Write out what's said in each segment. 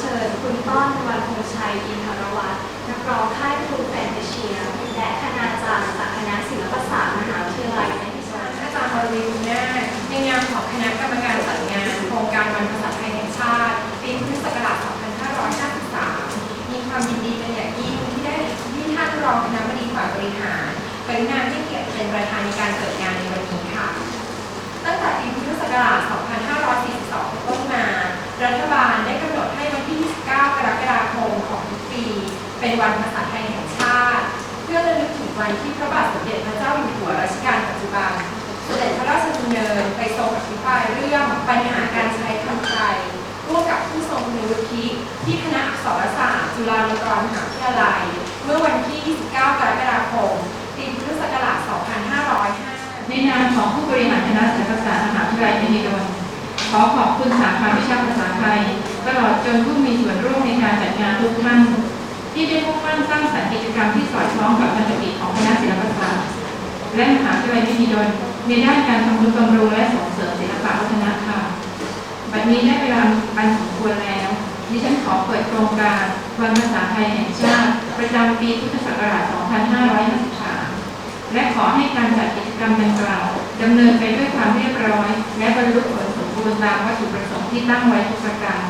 เชิญคุณต้อนวันพงชัยอินทรวัตรนักร้องค่ายครูแฟนเทเชีย และคณาจารย์จากคณะศิลปศาสตร์มหาวิทยาลัยในพิชาอาจารย์วรวีบุญนาในนามของคณะกรรมการจัดงาน โครงการวันภาษาไทยแห่งชาติปีพุทธศักราช 2553 มีความยินดีเป็นอย่างยิ่งที่ได้ที่ท่านรองคณะบดีฝ่ายบริหารกรุณาให้เกียรติเป็นประธานในการเปิดงานในวันนี้ค่ะ ตั้งแต่ปีพุทธศักราช 2542เป็นต้นมา รัฐบาลได้กำหนดให้วันที่ 29 กรกฎาคมของทุกปี เป็น วันภาษาไทยแห่งชาติ เพื่อระลึกถึงวันที่พระบาทสมเด็จพระเจ้าอยู่หัวรัชกาลปัจจุบันเสด็จพระราชดำเนินไปทรงอภิปรายเรื่องปัญหาการใช้คำไทยร่วมกับผู้ทรงคุณวุฒิที่คณะอักษรศาสตร์จุฬาลงกรณ์มหาวิทยาลัย เมื่อวันที่ 29 กรกฎาคมปีพุทธศักราช 2505 ในนามของผู้บริหารคณะศิลปศาสตร์มหาวิทยาลัยมหิดลขอขอบคุณสาขาวิชาภาษาไทย ตลอดจนผู้มีส่วนร่วมในการจัดงานทุกท่าน ที่ได้มุ่งมั่นสร้างสรรค์กิจกรรมที่สอดคล้องกับพันธกิจของคณะศิลปศาสตร์และมหาวิทยาลัยมหิดลในด้านการทำนุบำรุงและส่งเสริมศิลปวัฒนธรรมบัดนี้ได้เวลาอันสมควรแล้ว ดิฉันขอเปิดโครงการวันภาษาไทยแห่งชาติ ประจำปีพุทธศักราช 2553 และขอให้การจัดกิจกรรมดังกล่าวดำเนินไปด้วยความเรียบร้อย และบรรลุผลสมบูรณ์ตามวัตถุประสงค์ที่ตั้งไว้ทุกประการ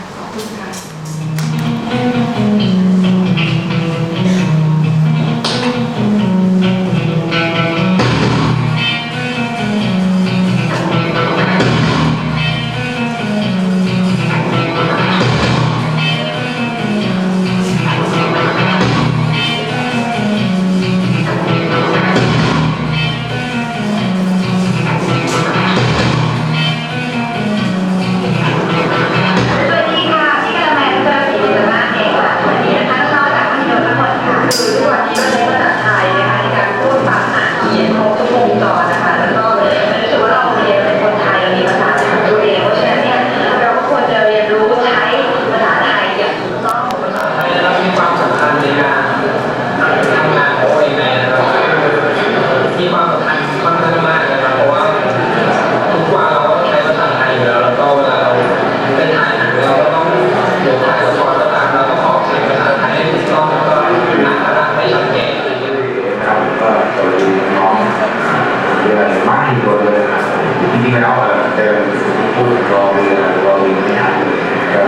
รอเรือรอเรือไม่ยากเลยก็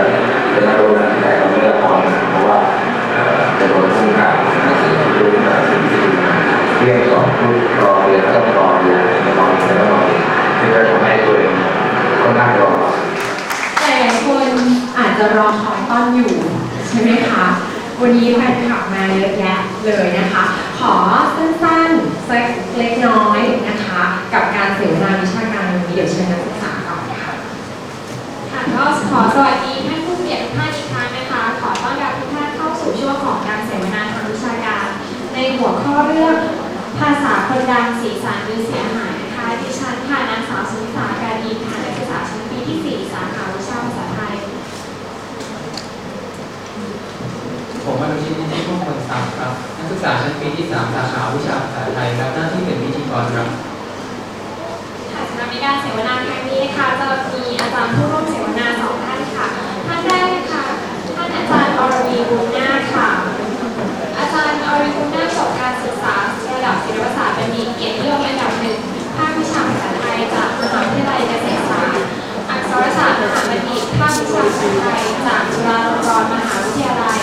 เป็นมาโดนนะแต่เราไม่ได้พอเพราะว่าเอ่อจะโดนพุ่งกลับดูจากสิ่งที่เรียกสอนพูดรอเรือแล้วก็รอเรือไม่รอเรือแล้วรอเรือที่จะทำให้ตัวเองก็นั่งรอหลายๆคนอาจจะรอคอยต้อนอยู่ใช่ไหมคะวันนี้แฟนคลับมาเยอะแยะเลยนะคะ ขอสั้นๆสักเล็กน้อยนะคะ กับการเสว อสวัสดีท่านผู้เกียรติทุกท่านอีกครั้งนะคะ ขอต้อนรับทุกท่านเข้าสู่ช่วงของการเสวนาทางวิชาการ ในหัวข้อเรื่องภาษาคนดังสีสันหรือเสียหายนะคะดิฉันค่ะนางสาวสุนิสาการดีค่ะนักศึกษาชั้นปีที่ 4 สาขาวิชาภาษาไทย ผมอนุชิตนิติมงคลศักดิ์ครับนักศึกษาชั้นปีที่ 3 สาขาวิชาภาษาไทยรับหน้าที่เป็นพิธีกรครับค่ะสำหรับในการเสวนาครั้งนี้นะคะจะมีอาจารย์ผู้ร่วมเสว เกียรตินิยมอันดับหนึ่งภาควิชาภาษาไทยจากมหาวิทยาลัยเกษตรศาสตร์อักษรศาสตร์มหาบัณฑิตภาควิชาภาษาไทยจากจุฬาลงกรณ์มหาวิทยาลัย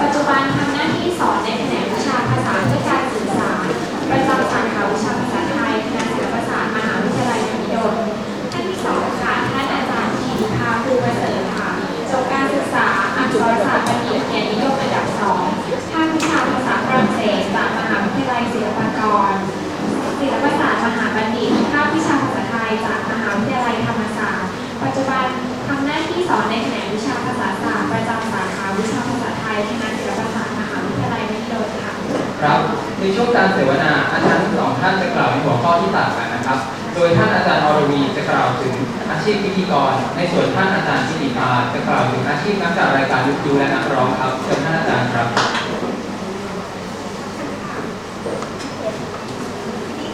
ปัจจุบันทำหน้าที่สอนในแผนกวิชาภาษาเพื่อการสื่อสารประจำสาขาวิชาภาษาไทยคณะศิลปศาสตร์มหาวิทยาลัยมหิดลท่านที่สองค่ะท่านอาจารย์ธีภาภูประเสริฐค่ะจบการศึกษาอักษรศาสตร์บัณฑิตเกียรตินิยมอันดับสองภาควิชาภาษาฝรั่งเศสจากมหาวิทยาลัยศิลปากร ภาควิชาภาษาไทยจากมหาวิทยาลัยธรรมศาสตร์ ปัจจุบันทำหน้าที่สอนในแผนกวิชาภาษาศาสตร์ประจำสาขาวิชาภาษาไทยคณะศิลปศาสตร์มหาวิทยาลัยมหิดลค่ะ ครับ ในช่วงการเสวนาอาจารย์ทั้งสองท่านจะกล่าวในหัวข้อที่ต่างกันนะครับ โดยท่านอาจารย์อรวีจะกล่าวถึงอาชีพพิธีกร ในส่วนท่านอาจารย์ชิติภาจะกล่าวถึงอาชีพนักจัดรายการวิทยุและนักร้องครับเชิญท่านอาจารย์ครับ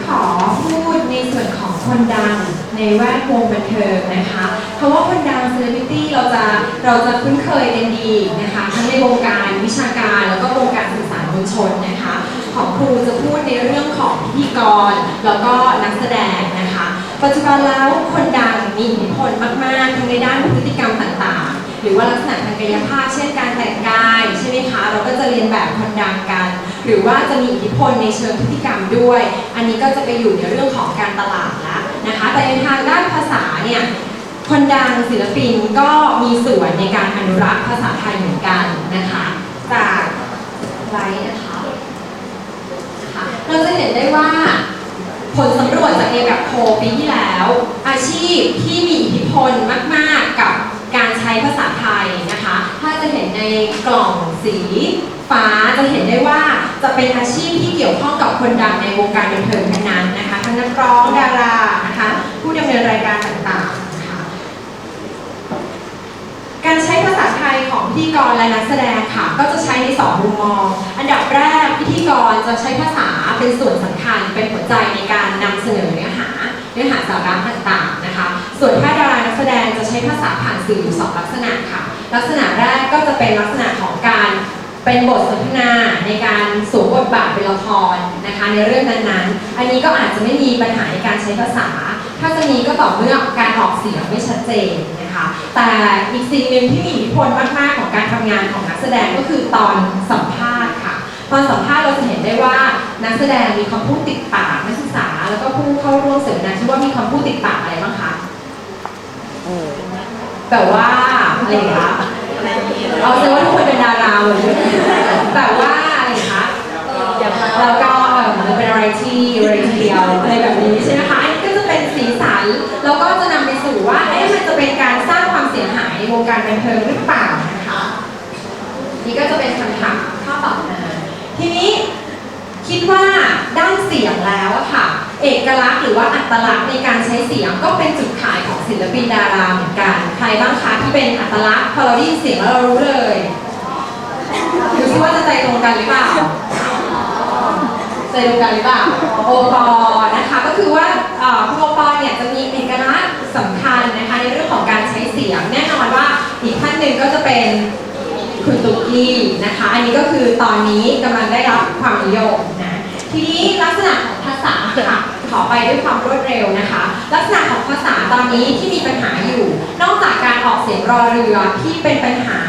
ขอพูดในส่วนของ คนดังในแวดวงบันเทิงนะคะเพราะว่าคนดังเซเลบริตี้เราจะเราจะคุ้นเคยกันดีนะคะทั้งในวงการวิชาการแล้วก็วงการสื่อสารมวลชนนะคะ ของครูจะพูดในเรื่องของพิธีกร แล้วก็นักแสดงนะคะ ปัจจุบันแล้วคนดังมีอิทธิพลมากๆทั้งในด้านพฤติกรรมต่างๆ หรือว่าลักษณะทางกายภาพเช่นการแต่งกายใช่ไหมคะเราก็จะเรียนแบบคนดังกัน หรือว่าจะมีอิทธิพลในเชิงพฤติกรรมด้วย อันนี้ก็จะไปอยู่ในเรื่องของการตลาดล้ว นะคะ แต่ในทางด้านภาษาเนี่ยคนดังศิลปินก็มีส่วนในการอนุรักษ์ภาษาไทยเหมือนกันนะคะจากไลน์นะคะนะคะเราจะเห็นได้ว่าผลสำรวจจากเอแบบโพปีที่แล้ว อาชีพที่มีอิทธิพลมากๆกับการใช้ภาษาไทยนะคะ ถ้าจะเห็นในกล่องสีฟ้าจะเห็นได้ว่าจะเป็นอาชีพที่เกี่ยวข้องกับคนดังในวงการบันเทิงทั้งนั้นนะคะทั้งนักร้องดารา นะคะผู้ดำเนินรายการต่างๆนะคะการใช้ภาษาไทยของพิธีกรและนักแสดงค่ะ ก็จะใช้ในสองมุมมอง อันดับแรกพิธีกรจะใช้ภาษาเป็นส่วนสำคัญเป็นหัวใจในการนำเสนอเนื้อหาเนื้อหาสาระต่างๆนะคะ ส่วนถ้าดารานักแสดงจะใช้ภาษาผ่านสื่ออยู่สองลักษณะค่ะ ลักษณะแรกก็จะเป็นลักษณะของการเป็นบทสนทนาในการสวมบทบาทเป็นละครนะคะในเรื่องนั้นๆ อันนี้ก็อาจจะไม่มีปัญหาในการใช้ภาษา ถ้าจะมีก็ต่อเมื่อการออกเสียงไม่ชัดเจนนะคะ แต่อีกสิ่งหนึ่งที่มีอิทธิพลมากๆของการทำงานของนักแสดงก็คือตอนสัมภาษณ์ค่ะ ตอนสัมภาษณ์เราจะเห็นได้ว่านักแสดงมีคำพูดติดปากนักศึกษา แล้วก็ผู้เข้าร่วมเสวนาที่ว่ามีคำพูดติดปากอะไรบ้างคะแบบว่าอะไรอย่างเงี้ยเอาแสดงว่าทุกคนเป็นดาราหมดเลยแบบว่าอะไรอย่างเงี้ยแล้วก็เอ่อมันเป็นอะไรที่เรียเดียวอะไรแบบนี้ใช่ไหมคะ แล้วก็จะนำไปสู่ว่าเอ๊ะมันจะเป็นการสร้างความเสียหายในวงการบันเทิงหรือเปล่านะคะ นี่ก็จะเป็นคำถามข้อต่อมาทีนี้คิดว่าด้านเสียงแล้วค่ะ เอกลักษณ์หรือว่าอัตลักษณ์ในการใช้เสียงก็เป็นจุดขายของศิลปินดาราเหมือนกัน ใครบ้างคะที่เป็นอัตลักษณ์พอเราได้ยินเสียงแล้วเรารู้เลยดูซิว่าจะใจตรงกันหรือเปล่าใจตรงกันหรือเปล่าโอปอ คือว่าเอ่อคุณโอปอเนี่ยจะมีเอกลักษณ์สำคัญนะคะในเรื่องของการใช้เสียง แน่นอนว่าอีกท่านหนึ่งก็จะเป็นคุณตุ๊กกี้นะคะ อันนี้ก็คือตอนนี้กำลังได้รับความนิยมนะทีนี้ลักษณะของภาษาค่ะขอไปด้วยความรวดเร็วนะคะ ลักษณะของภาษาตอนนี้ที่มีปัญหาอยู่ นอกจากการออกเสียงรอเรือที่เป็นปัญหา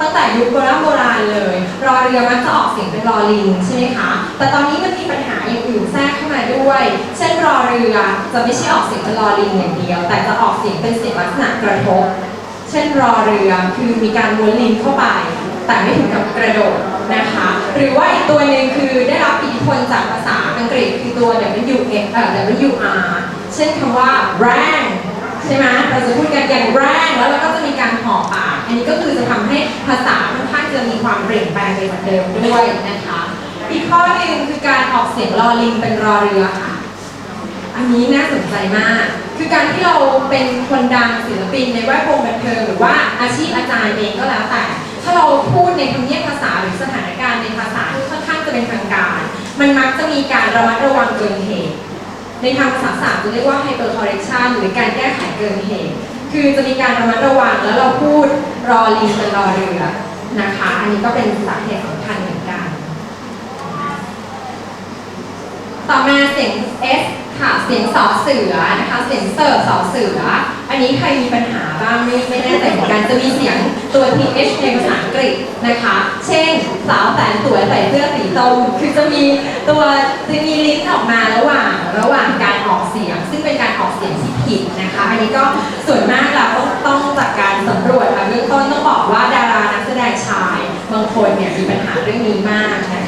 ตั้งแต่ยุคโบราณโบราณเลย รอเรือมักจะออกเสียงเป็นรอลิงใช่ไหมคะ แต่ตอนนี้มันมีปัญหาอย่างอื่นแทรก ด้วย เช่นรอเรือจะไม่ใช่ออกเสียงเป็นรอลิงอย่างเดียว แต่จะออกเสียงเป็นเสียงลักษณะกระทบ เช่นรอเรือคือมีการม้วนลิ้นเข้าไป แต่ไม่ถึงกับกระโดดนะคะ หรือว่าอีกตัวหนึ่งคือได้รับอิทธิพลจากภาษาอังกฤษคือตัว W X เอ่อ W R เช่นคำว่า rang ใช่ไหมเราจะพูดกันอย่างแรงแล้วเราก็จะมีการห่อปาก อันนี้ก็คือจะทำให้ภาษาค่อนข้างจะมีความเปลี่ยนแปลงไปจากเดิมด้วยนะคะ อีกข้อหนึ่งคือการออกเสียงรอลิงเป็นรอเรือค่ะ อันนี้น่าสนใจมาก คือการที่เราเป็นคนดังศิลปินในแวดวงบันเทิงหรือว่าอาชีพอาจารย์เองก็แล้วแต่ ถ้าเราพูดในคำเนียบภาษาหรือสถานการณ์ในภาษาที่ค่อนข้างจะเป็นทางการ มันมักจะมีการระมัดระวังเกินเหตุ ในทางภาษาศาสตร์จะเรียกว่า hyper correction หรือการแก้ไขเกินเหตุ คือจะมีการระมัดระวังแล้วเราพูดรอลิงเป็นรอเรือนะคะ อันนี้ก็เป็นสาเหตุสำคัญเหมือนกัน ต่อมาเสียง S ค่ะเสียงสอเสือนะคะ เสียงเสิร์ฟสอเสือ อันนี้ใครมีปัญหาบ้างไม่ไม่แน่ใจเหมือนกันจะมีเสียงตัว th ในภาษาอังกฤษนะคะ เช่นสาวแสนสวยใส่เสื้อสีส้มคือจะมีตัวจะมีลิ้นออกมาระหว่างระหว่างการออกเสียง ซึ่งเป็นการออกเสียงที่ผิดนะคะ อันนี้ก็ส่วนมากเราต้องต้องจากการสำรวจค่ะเบื้องต้นต้องบอกว่าดารานักแสดงชายบางคนเนี่ยมีปัญหาเรื่องนี้มากนะคะ